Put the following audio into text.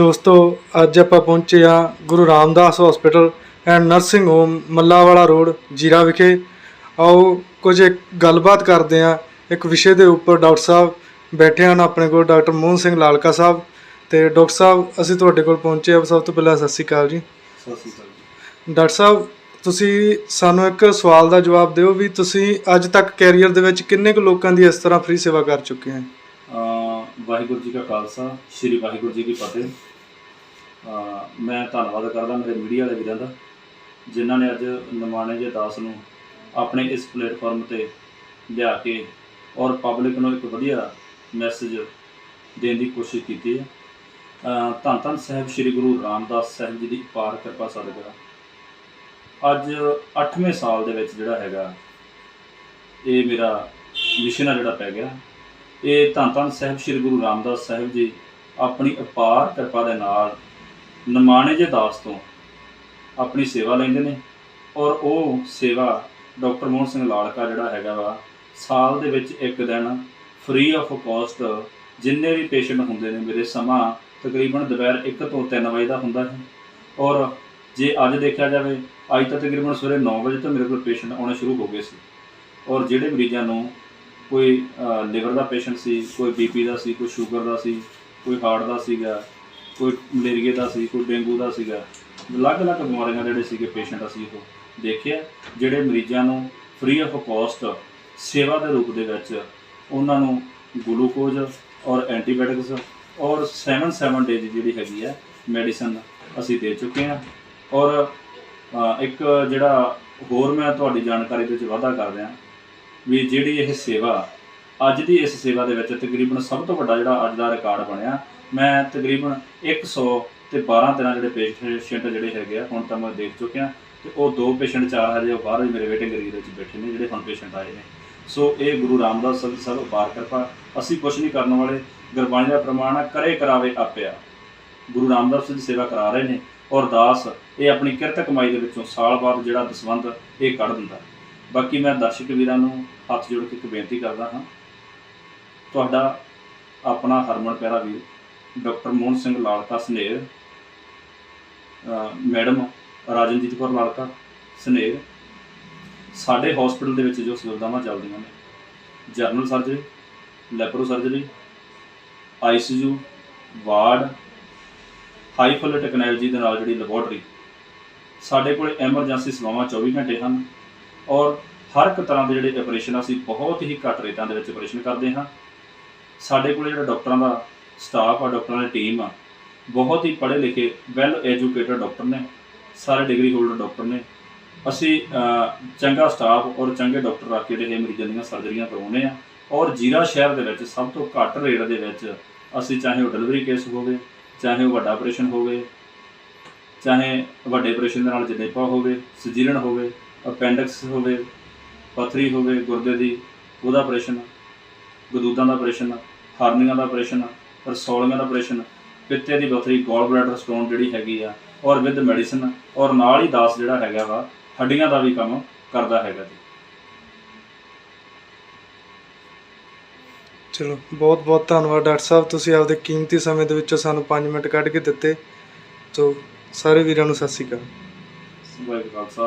ਦੋਸਤੋ ਅੱਜ ਆਪਾਂ ਪਹੁੰਚੇ ਆ Guru Ramdas hospital and nursing home Mallawala road Zira ਵਿਖੇ। ਆਓ ਕੁਝ ਗੱਲਬਾਤ ਕਰਦੇ ਆ ਇੱਕ ਵਿਸ਼ੇ ਦੇ ਉੱਪਰ ਡਾਕਟਰ ਸਾਹਿਬ ਬੈਠੇ ਹਨ ਆਪਣੇ ਕੋਲ ਡਾਕਟਰ ਮੋਹਨ ਸਿੰਘ ਲਾਲਕਾ ਸਾਹਿਬ। ਤੇ ਡਾਕਟਰ ਸਾਹਿਬ ਅਸੀਂ ਤੁਹਾਡੇ ਕੋਲ ਪਹੁੰਚੇ ਆ ਸਭ ਤੋਂ ਪਹਿਲਾਂ ਸਤਿ ਸ਼੍ਰੀ ਅਕਾਲ ਜੀ। ਸਤਿ ਸ਼੍ਰੀ ਅਕਾਲ ਡਾਕਟਰ ਸਾਹਿਬ ਤੁਸੀਂ ਸਾਨੂੰ ਇੱਕ ਸਵਾਲ ਦਾ ਜਵਾਬ ਦਿਓ ਵੀ ਤੁਸੀਂ ਅੱਜ ਤੱਕ ਕੈਰੀਅਰ ਦੇ ਵਿੱਚ ਕਿੰਨੇ ਕੁ ਲੋਕਾਂ ਦੀ ਇਸ ਤਰ੍ਹਾਂ ਫ੍ਰੀ ਸੇਵਾ ਕਰ ਚੁੱਕੇ ਹੋ? ਵਾਹਿਗੁਰੂ ਜੀ ਕਾ ਖਾਲਸਾ ਸ੍ਰੀ ਵਾਹਿਗੁਰੂ ਜੀ ਕੀ ਫਤਿਹ। ਮੈਂ ਧੰਨਵਾਦ ਕਰਦਾ ਮੇਰੇ ਮੀਡੀਆ ਵਾਲੇ ਵੀਰਾਂ ਦਾ, ਜਿਨ੍ਹਾਂ ਨੇ ਅੱਜ ਨਮਾਣੇ ਜੇ ਦਾਸ ਨੂੰ ਆਪਣੇ ਇਸ ਪਲੇਟਫਾਰਮ ਤੇ ਲਿਆ ਕੇ ਔਰ ਪਬਲਿਕ ਨੂੰ ਇੱਕ ਵਧੀਆ ਮੈਸੇਜ ਦੇਣ ਦੀ ਕੋਸ਼ਿਸ਼ ਕੀਤੀ ਹੈ। ਧੰਨ ਧੰਨ ਸਾਹਿਬ ਸ੍ਰੀ ਗੁਰੂ ਰਾਮਦਾਸ ਸਾਹਿਬ ਜੀ ਦੀ ਪਾਰ ਕਿਰਪਾ ਸਦਕਾ। ਅੱਜ 8ਵੇਂ ਸਾਲ ਦੇ ਵਿੱਚ ਜਿਹੜਾ ਹੈਗਾ, ਇਹ ਮੇਰਾ ਮਿਸ਼ਨ ਆ ਜਿਹੜਾ ਪੈ ਗਿਆ। ਇਹ ਧੰਨ ਧੰਨ ਸਾਹਿਬ ਸ੍ਰੀ ਗੁਰੂ ਰਾਮਦਾਸ ਸਾਹਿਬ ਜੀ ਆਪਣੀ ਅਪਾਰ ਕਿਰਪਾ ਦੇ ਨਾਲ ਨਿਮਾਣੇ ਜੇ ਦਾਸ ਤੋਂ ਆਪਣੀ ਸੇਵਾ ਲੈਂਦੇ ਨੇ ਔਰ ਉਹ ਸੇਵਾ ਡਾਕਟਰ ਮੋਹਨ ਸਿੰਘ ਲਾਲਕਾ ਜਿਹੜਾ ਹੈਗਾ ਵਾ, ਸਾਲ ਦੇ ਵਿੱਚ ਇੱਕ ਦਿਨ ਫ੍ਰੀ ਆਫ ਕਾਸਟ ਜਿੰਨੇ ਵੀ ਪੇਸ਼ੈਂਟ ਹੁੰਦੇ ਨੇ, ਮੇਰੇ ਸਮਾਂ ਤਕਰੀਬਨ ਦੁਪਹਿਰ 1 ਤੋਂ 3 ਵਜੇ ਦਾ ਹੁੰਦਾ ਹੈ। ਔਰ ਜੇ ਅੱਜ ਦੇਖਿਆ ਜਾਵੇ, ਅੱਜ ਤਾਂ ਤਕਰੀਬਨ ਸਵੇਰੇ 9 ਵਜੇ ਤੋਂ ਮੇਰੇ ਕੋਲ ਪੇਸ਼ੈਂਟ ਆਉਣੇ ਸ਼ੁਰੂ ਹੋ ਗਏ ਸੀ। ਔਰ ਜਿਹੜੇ ਮਰੀਜ਼ਾਂ ਨੂੰ ਕੋਈ ਲਿਵਰ ਦਾ ਪੇਸ਼ੈਂਟ ਸੀ, ਕੋਈ ਬੀਪੀ ਦਾ ਸੀ, ਕੋਈ ਸ਼ੂਗਰ ਦਾ ਸੀ, ਕੋਈ ਹਾਰਟ ਦਾ ਸੀਗਾ ਕੋਈ ਮਲੇਰੀਏ ਦਾ ਸੀ, ਕੋਈ ਡੇਂਗੂ ਦਾ ਸੀਗਾ। ਅਲੱਗ-ਅਲੱਗ ਬਿਮਾਰੀਆਂ ਦੇ ਜਿਹੜੇ ਸੀਗੇ ਪੇਸ਼ੈਂਟ ਅਸੀਂ ਉਹ ਦੇਖਿਆ, ਜਿਹੜੇ ਮਰੀਜ਼ਾਂ ਨੂੰ ਫ੍ਰੀ ਆਫ ਕਾਸਟ ਸੇਵਾ ਦੇ ਰੂਪ ਦੇ ਵਿੱਚ ਉਹਨਾਂ ਨੂੰ ਗਲੂਕੋਜ਼ ਔਰ ਐਂਟੀਬਾਇਓਟਿਕਸ ਔਰ 7-7 ਡੇਜ਼ ਜਿਹੜੀ ਹੈਗੀ ਹੈ ਮੈਡੀਸਨ ਅਸੀਂ ਦੇ ਚੁੱਕੇ ਹਾਂ। ਔਰ ਇੱਕ ਜਿਹੜਾ ਹੋਰ ਮੈਂ ਤੁਹਾਡੀ ਜਾਣਕਾਰੀ ਦੇ ਵਿੱਚ ਵਾਧਾ ਕਰ ਰਿਹਾ, ਵੀ ਜਿਹੜੀ ਇਹ ਸੇਵਾ ਅੱਜ ਦੀ ਇਸ ਸੇਵਾ ਦੇ ਵਿੱਚ ਤਕਰੀਬਨ ਸਭ ਤੋਂ ਵੱਡਾ ਜਿਹੜਾ ਅੱਜ ਦਾ ਰਿਕਾਰਡ ਬਣਿਆ, ਮੈਂ ਤਕਰੀਬਨ 100 ਤੇ 12 ਤਰ੍ਹਾਂ ਜਿਹੜੇ ਪੇਸ਼ੈਂਟ ਜਿਹੜੇ ਹੈਗੇ ਆ, ਹੁਣ ਤਾਂ ਮੈਂ ਦੇਖ ਚੁੱਕਿਆ, ਤੇ ਉਹ ਦੋ ਪੇਸ਼ੈਂਟ ਚਾਰ ਹਜੇ ਉਹ ਬਾਹਰ ਮੇਰੇ ਵੇਟਿੰਗ ਏਰੀਆ ਵਿੱਚ ਬੈਠੇ ਨੇ, ਜਿਹੜੇ ਹੁਣ ਪੇਸ਼ੈਂਟ ਆਏ ਨੇ। ਸੋ ਇਹ ਗੁਰੂ ਰਾਮਦਾਸ ਸਰ ਸਭ ਬਾਰ ਕਿਰਪਾ, ਅਸੀਂ ਕੁਛ ਨਹੀਂ ਕਰਨ ਵਾਲੇ, ਗੁਰਬਾਣੀ ਦਾ ਪ੍ਰਮਾਣ ਆ, ਕਰੇ ਕਰਾਵੇ ਆਪਿਆ ਗੁਰੂ ਰਾਮਦਾਸ ਜੀ ਦੀ ਸੇਵਾ ਕਰਾ ਰਹੇ ਨੇ ਔਰ ਦਾਸ ਇਹ ਆਪਣੀ ਕਿਰਤ ਕਮਾਈ ਦੇ ਵਿੱਚੋਂ ਸਾਲ ਬਾਅਦ ਜਿਹੜਾ ਦਸਵੰਧ ਇਹ ਕੱਢ ਦਿੰਦਾ। ਬਾਕੀ ਮੈਂ ਦਰਸ਼ਕ ਵੀਰਾਂ ਨੂੰ ਹੱਥ ਜੋੜ ਕੇ ਇੱਕ ਬੇਨਤੀ ਕਰਦਾ ਹਾਂ ਤੁਹਾਡਾ ਆਪਣਾ ਹਰਮਨ ਪਿਆਰਾ ਵੀਰ, ਡਾਕਟਰ ਮੋਹਨ ਸਿੰਘ ਲਾਲਕਾ ਸਨੇਰ ਮੈਡਮ ਰਾਜਨਜੀਤ ਕੌਰ ਲਾਲਕਾ ਸਨੇਰ ਸਾਡੇ ਹਸਪੀਟਲ ਦੇ ਵਿੱਚ ਜੋ ਸੁਵਿਧਾਵਾਂ ਚੱਲਦੀਆਂ ਨੇ general surgery lapro surgery ICU ward high flow technology ਦੇ ਨਾਲ ਜਿਹੜੀ ਲੈਬੋਰਟਰੀ ਸਾਡੇ ਕੋਲ ਐਮਰਜੈਂਸੀ ਸੇਵਾਵਾਂ 24 ਘੰਟੇ ਹਨ ਔਰ ਹਰ ਇੱਕ ਤਰ੍ਹਾਂ ਦੇ ਜਿਹੜੇ ਆਪਰੇਸ਼ਨ ਅਸੀਂ ਬਹੁਤ ਹੀ ਘੱਟ ਰੇਟਾਂ ਦੇ ਵਿੱਚ ਆਪਰੇਸ਼ਨ ਕਰਦੇ ਹਾਂ। ਸਾਡੇ ਕੋਲ ਜਿਹੜਾ ਡਾਕਟਰਾਂ ਦਾ ਸਟਾਫ ਆ, ਡਾਕਟਰਾਂ ਦੀ ਟੀਮ ਆ, ਬਹੁਤ ਹੀ ਪੜ੍ਹੇ ਲਿਖੇ ਵੈਲ ਐਜੂਕੇਟਡ ਡਾਕਟਰ ਨੇ, ਸਾਰੇ ਡਿਗਰੀ ਹੋਲਡਰ ਡਾਕਟਰ ਨੇ। ਅਸੀਂ ਚੰਗਾ ਸਟਾਫ ਔਰ ਚੰਗੇ ਡਾਕਟਰ ਰੱਖ ਕੇ ਜਿਹੜੇ ਇਹ ਮਰੀਜ਼ਾਂ ਦੀਆਂ ਸਰਜਰੀਆਂ ਕਰਵਾਉਂਦੇ ਆ ਔਰ ਜੀਰਾ ਸ਼ਹਿਰ ਦੇ ਵਿੱਚ ਸਭ ਤੋਂ ਘੱਟ ਰੇਟ ਦੇ ਵਿੱਚ ਅਸੀਂ ਚਾਹੇ ਉਹ ਡਿਲੀਵਰੀ ਕੇਸ ਹੋਵੇ, ਚਾਹੇ ਉਹ ਵੱਡਾ ਆਪਰੇਸ਼ਨ ਹੋਵੇ, ਚਾਹੇ ਵੱਡੇ ਆਪਰੇਸ਼ਨ ਦੇ ਨਾਲ ਜਨੇਪਾ ਹੋਵੇ ਸਜੀਰਨ ਹੋਵੇ ਅਪੈਂਡਿਕਸ ਹੋਵੇ, ਪਥਰੀ ਹੋਵੇ, ਗੁਰਦੇ ਦੀ, ਉਹਦਾ ਆਪਰੇਸ਼ਨ ਗਦੂਦਾਂ ਦਾ ਆਪਰੇਸ਼ਨ ਹਾਰਨੀਆਂ ਦਾ ਆਪਰੇਸ਼ਨ ਰਸੌਲੀਆਂ ਦਾ ਆਪਰੇਸ਼ਨ ਪਿੱਤੇ ਦੀ ਪਥਰੀ ਗੋਲ ਬਲੈਡਰ ਸਟੋਨ ਜਿਹੜੀ ਹੈਗੀ ਆ ਔਰ ਵਿਦ ਮੈਡੀਸਨ ਔਰ ਨਾਲ ਹੀ ਦਾਸ ਜਿਹੜਾ ਹੈਗਾ ਵਾ ਹੱਡੀਆਂ ਦਾ ਵੀ ਕੰਮ ਕਰਦਾ ਹੈਗਾ ਜੀ। ਚਲੋ ਬਹੁਤ ਬਹੁਤ ਧੰਨਵਾਦ ਡਾਕਟਰ ਸਾਹਿਬ ਤੁਸੀਂ ਆਪਦੇ ਕੀਮਤੀ ਸਮੇਂ ਦੇ ਵਿੱਚੋਂ ਸਾਨੂੰ 5 ਮਿੰਟ ਕੱਢ ਕੇ ਦਿੱਤੇ। ਸੋ ਸਾਰੇ ਵੀਰਾਂ ਨੂੰ ਸਤਿ ਸ਼੍ਰੀ ਅਕਾਲ। ਵਾਹਿਗੁਰੂ ਖਾਲਸਾ